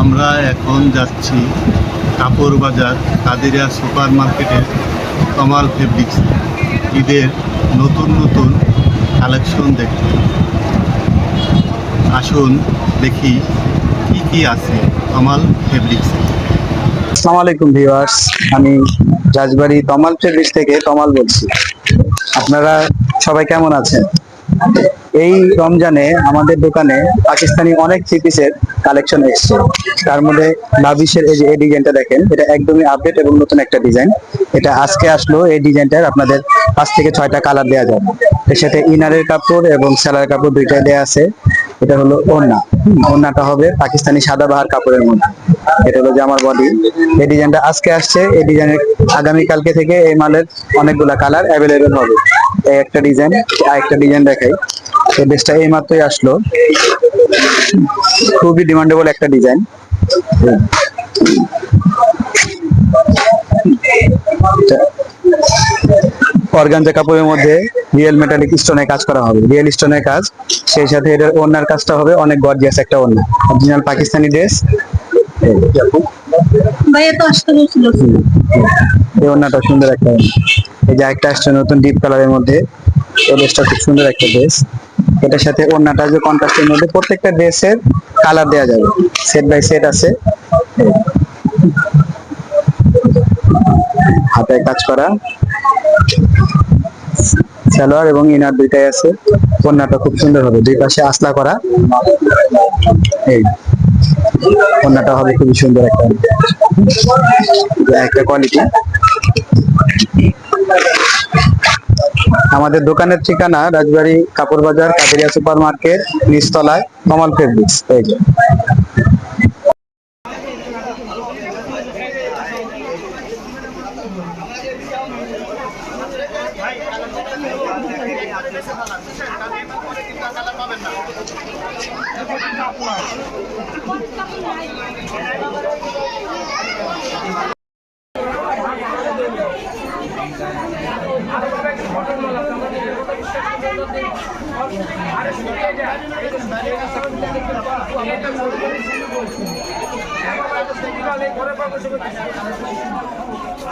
আমরা এখন যাচ্ছি কাপড় বাজার কাদিরিয়া সুপার মার্কেটের কমাল ফেব্রিক্স ঈদের নতুন নতুন কালেকশন দেখতে। আসুন দেখি কি কি আছে কমাল ফেব্রিক্স আসসালামু আলাইকুম ভিউয়ার্স, আমি রাজবাড়ি তমাল ফেব্রিক্স থেকে তমাল বলছি। আপনারা সবাই কেমন আছেন? এই রমজানে আমাদের দোকানে পাকিস্তানি অনেক থ্রি কালেকশন এসেছে। তার মধ্যে লাভিশের এই যে এই ডিজাইনটা দেখেন, এটা একদমই আপডেট এবং নতুন একটা ডিজাইন। এটা আজকে আসলো, এই ডিজাইনটার আপনাদের পাঁচ থেকে ছয়টা কালার দেওয়া যাবে। এর সাথে ইনারের কাপড় এবং সেলার কাপড় দুইটাই দেওয়া আছে। এটা হলো ওড়না। ওড়নাটা হবে পাকিস্তানি সাদা বাহার কাপড়ের মধ্যে। এটা হলো জামার বডি এই ডিজাইনটা আজকে আসছে। এই ডিজাইনের আগামী কালকে থেকে এই মালের অনেকগুলা কালার অ্যাভেলেবেল হবে। এই একটা ডিজাইন আর একটা ডিজাইন দেখাই। এই ড্রেসটা এই মাত্রই আসলো। খুবই ডিমান্ডেবল একটা ডিজাইন অর্গানজা কাপড়ের মধ্যে রিয়েল মেটালিক স্টোনের কাজ করা হবে। রিয়েল স্টোনের কাজ সেই সাথে এটার ওনার কাজটা হবে অনেক গর্জিয়াস একটা ওনা অরিজিনাল পাকিস্তানি ড্রেস এই ওড়নাটা সুন্দর একটা এই যে একটা আসছে নতুন ডিপ কালারের মধ্যে। এই ড্রেসটা খুব সুন্দর একটা ড্রেস এটার সাথে ওড়নাটা যে কন্ট্রাস্টের মধ্যে প্রত্যেকটা ড্রেসের কালার দেওয়া যাবে। সেট বাই সেট আছে। হাতে কাজ করা। সালোয়ার এবং ইনার দুইটাই আছে। ওড়নাটা খুব সুন্দর হবে। দুই পাশে আসলা করা। এই ওড়নাটা হবে খুবই সুন্দর একটা। একটা কোয়ালিটি আমাদের দোকানের ঠিকানা রাজবাড়ি কাপড় বাজার কাদেরিয়া সুপার মার্কেট নিচতলায় কমল ফেব্রিক্স এই যে।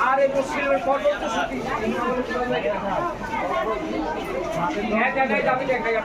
আর এই মুসলিমের ফটো তো সত্যি এক জায়গায় যাবি এক জায়গায়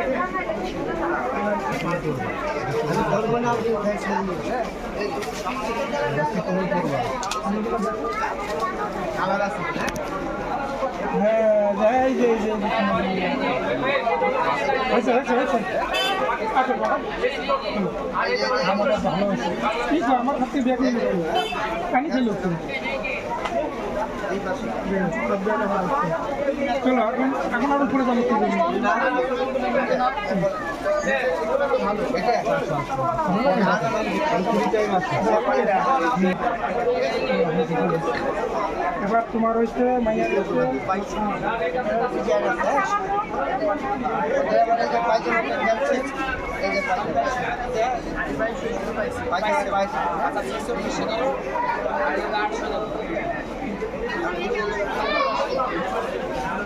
আপনার এটা উন্নত আমার হাতে ব্যাগ নিয়ে খেলো তো চলো এখন এখন আরও পরে যাব এবার তোমার হচ্ছে মাইয়া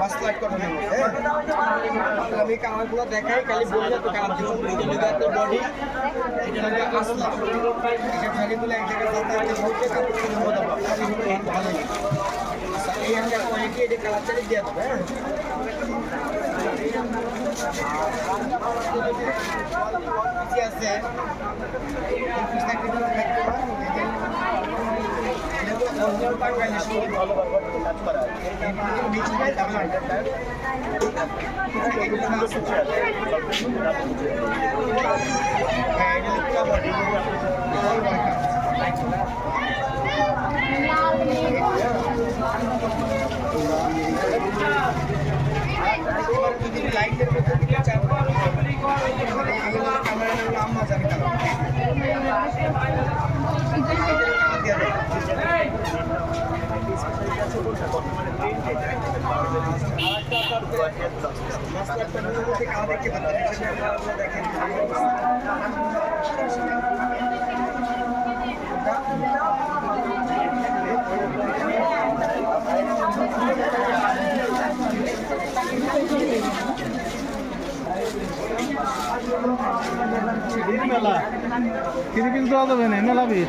পাঁচ কটনের মধ্যে হ্যাঁ? আমি কালারগুলো দেখাই, খালি বললে তো কালার দিব বডি এটা হলো আসলা। এটা শাড়িগুলো এক জায়গায় সাথে একটা হচ্ছে কাপড়ের মধ্যে শাড়িগুলো এই ভালো লাগে আচ্ছা এই একটা কোয়ালিটি এটা কালার চালিয়ে দিয়ে দেবো হ্যাঁ? আছে হ্যাঁ মানে মেলা। কিছু দেওয়া যাবে না মেলা বিল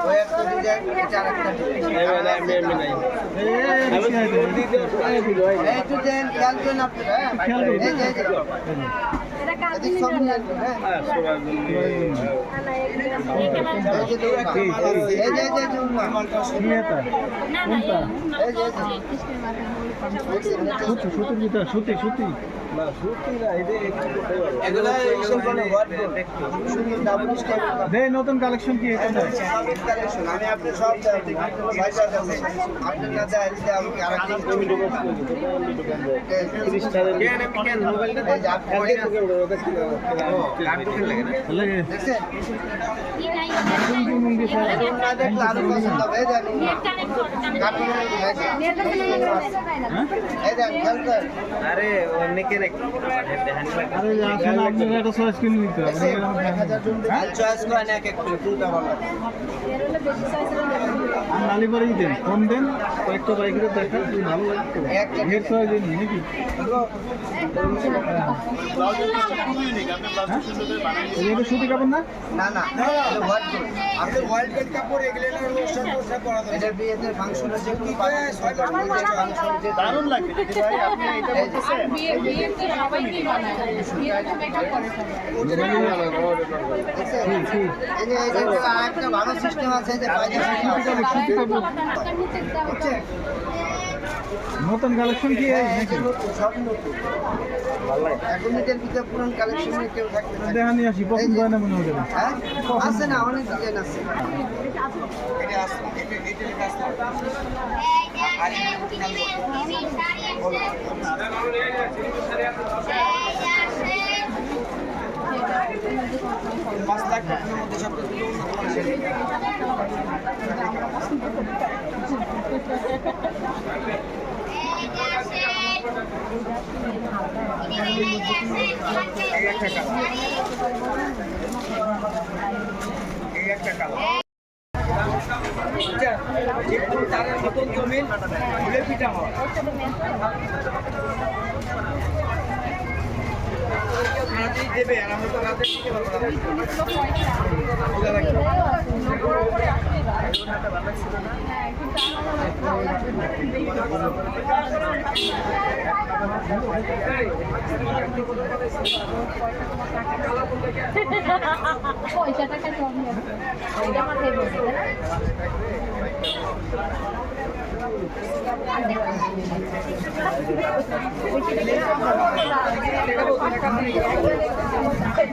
এই একটা হ্যাঁ? সব হ্যাঁ নতুন কালেকশন কি। আমি আপনি সব না। যায় দিতে আমি আপনি না দেখলে আরও পছন্দ একটা চয়েস করেন এক এক আর নালি পরেই দেন কম দেন কয়েকটা বাইকের দেখা ভালো একটা দিন নাকি? সুতি কাপড় না? না আপনি কাপড় এগুলো লোশন টোশন পরা এটা বিয়েতে কি ছয় ফাংশন যে দারুণ লাগে ভাই আপনি এটা বলতেছেন বিয়ে বিয়ে তো সবাইকে বানায়। বিয়ে মেকআপ করে দেখছেন? এই যে এই যে আরেকটা ভালো সিস্টেম আছে যে? নতুন কালেকশন কি দেখা নিয়ে আসি পছন্দ হয় না মনে হবে হ্যাঁ আছে না অনেক ডিজাইন আছে এটা আছে এটা এটা লেখা আছে আর পাঁচ লাখ টাকার মধ্যে সব কিছু এই একটা কালার আচ্ছা, যে তারের মতন জমিন ফুলে পিঠা হয়। দেবে আর আমরা তো রাতে দিতে পারব না। পয়সা টাকা কম মাথায় বসে আছে ডিজাইন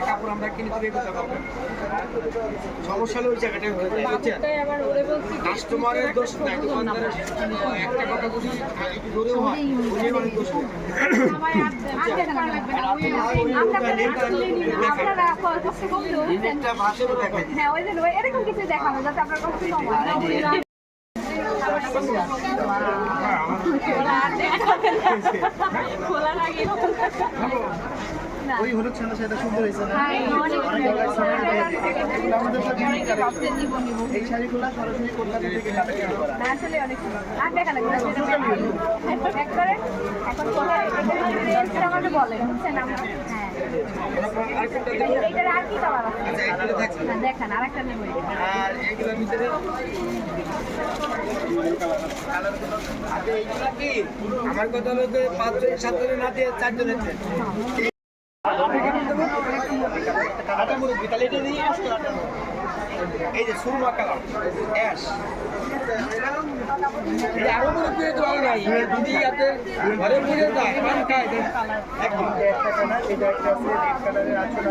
কাপড় আমরা কিনে সমস্যা হলো ওই হয়ে যায় কাস্টমারের দোষ একটা কথা বলি ধরেও হয় দোষ হ্যাঁ এরকম। কিছু দেখানো যাতে আপনার কষ্ট খোলা লাগে ওই হলুদ ছানা সেটা সুন্দর হয়েছে না? হ্যাঁ, অনেক এগুলো আমাদের সব ইউনিক কালেকশন নিব নিব। এই শাড়িগুলো সরাসরি কলকাতা থেকে কালেকশন করা। আসলে অনেক আর দেখা লাগবে না, সেটা দেখবেন। এক করে, এখন কোথায়- এখানে range বলেন, বুঝছেন? আমরা- হ্যাঁ। আর? হ্যাঁ, নেব। আর এইগুলোর ভিতরে কথা হলো যে পাঁচজন সাতজনের না দিয়ে চারজনের এই যে সুরমা কালার অ্যাশ তো ভালো নাই যদি যাতে ঘরে বুঝে এটা একটা আছে রেড কালারের আসবে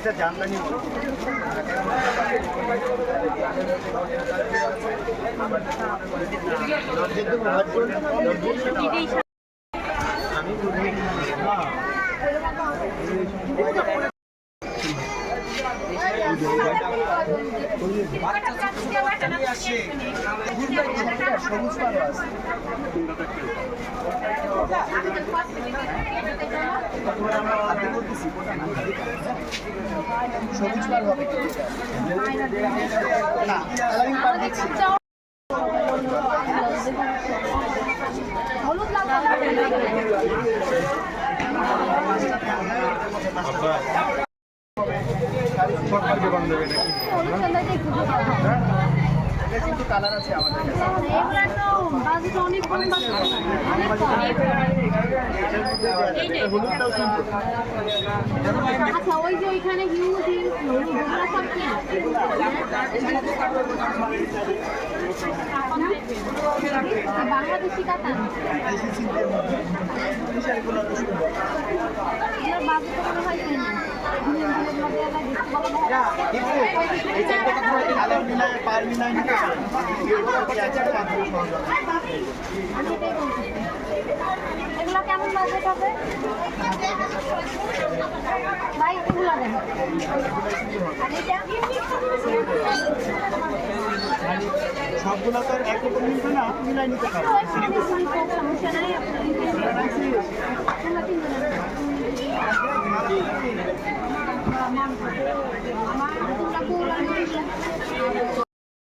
এটা জামদানি আমি সবুজ সবুজ হবে না পার দিচ্ছি কিন্তু কালার আছে আমাদের কাছে আচ্ছা ওই যে ওইখানে হিউজ হিউজ সব কি বাংলাদেশি কাতান তো মনে হয় আমি এগুলো কেমন বাজেট হবে ভাই এগুলো দেন সবগুলো তো একরকম মিলবে না মিলাই নিতে পারেন সমস্যা নাই আপনার তিনজনের আমার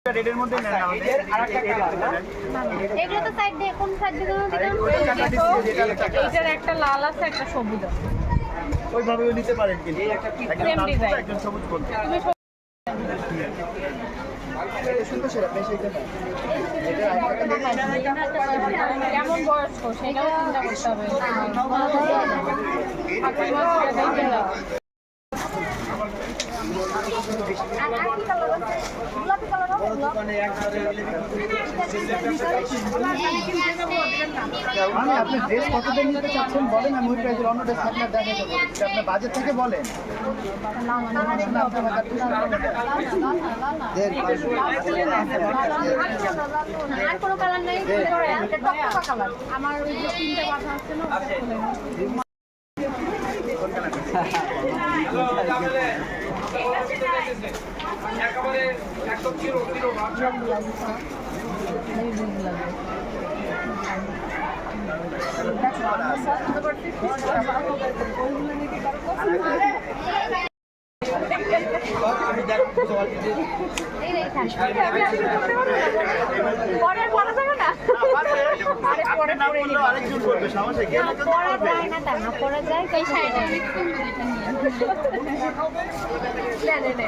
একটা রেডের মধ্যে নেন এগুলো তো সাইড দিয়ে কোন সাইড দিয়ে দিলাম? এইটার একটা লাল আছে একটা সবুজ আছে। ওইভাবেও নিতে পারেন কিন্তু। একজন সবুজ কেমন বয়স্ক? সেটাও চিন্তা করতে হবে। ঠাকুর মা ছেড়ে দিয়ে দাও। আর আর কি কালার আছে গোলাপি কালার হবে দোকানে একবারে আমি আপনি ড্রেস কত দিয়ে নিতে চাচ্ছেন বলেন। আমি ওই প্রাইজের অন্য ড্রেস আপনার দেখা। যাব আপনার বাজেট থেকে বলেন আমার ওই যে তিনটে বাধা আছে না পরে পরে যাবে না পরে আরেকজন করবে সমস্যা কি পরা যায় না তা না পরা যায় এই সাইডে নে নে নে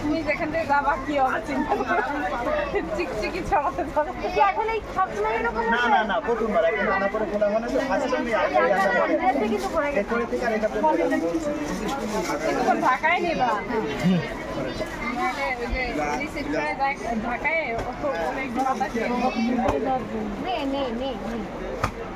তুমি যেখান থেকে যাবা কি হবে চিন্তা। চিকচিকি ছড়াতে যাবে কি আসলে সবসময় এরকম না না না প্রথমবার। এখন রান্না করে খোলা মানে তো ফার্স্ট টাইম আগে করে। ড্রেসে কিন্তু পরে গেছে। এরপরে থেকে আর এটা কিন্তু ঢাকায় নেবা। নাহলে ওই যে রিসেপশনে যায় ঢাকায় অনেক নে নে নে।